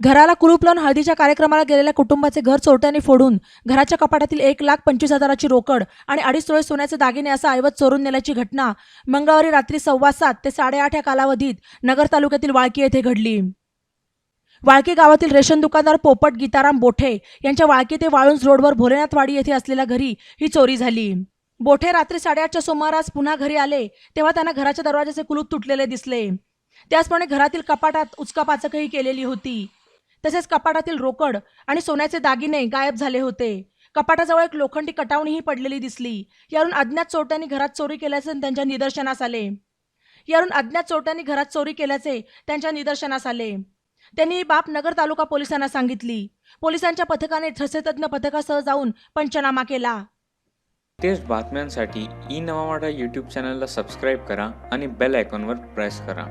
घराला कुलूप लावून हळदीच्या कार्यक्रमाला गेलेल्या कुटुंबाचे घर चोरट्याने फोडून घराच्या कपाटातील एक लाख पंचवीस हजाराची रोकड आणि अडीच तोळे सोन्याचे दागिने असा ऐवज चोरून नेल्याची घटना मंगळवारी रात्री सव्वा सात ते साडेआठ या कालावधीत नगर तालुक्यातील वाळकी येथे घडली. वाळकी गावातील रेशन दुकानदार पोपट गीताराम बोठे यांच्या वाळकी ते वाळुंज रोडवर भोलेनाथवाडी येथे असलेल्या घरी ही चोरी झाली. बोठे रात्री साडेआठच्या सुमारास पुन्हा घरी आले तेव्हा त्यांना घराच्या दरवाजाचे कुलूप तुटलेले दिसले. त्याचप्रमाणे घरातील कपाटात उचकापाचकही केलेली होती. तसेच कपाटातील रोकड आणि सोन्याचे दागिने गायब झाले होते. कपाटाजवळ एक लोखंडी कटावणीही पडलेली दिसली. यावरून अज्ञात चोरट्यांनी घरात चोरी केल्याचे त्यांच्या निदर्शनास आले. यावरून अज्ञात चोरट्यांनी घरात चोरी केल्याचे त्यांच्या निदर्शनास आले. त्यांनी ही बाब नगर तालुका पोलिसांना सांगितली. पोलिसांच्या पथकाने ठसेतज्ञ पथकासह जाऊन पंचनामा केला. तेच बातम्यांसाठी ई नवा यूट्यूब चॅनलला सबस्क्राईब करा आणि बेल आयकॉनवर प्रेस करा.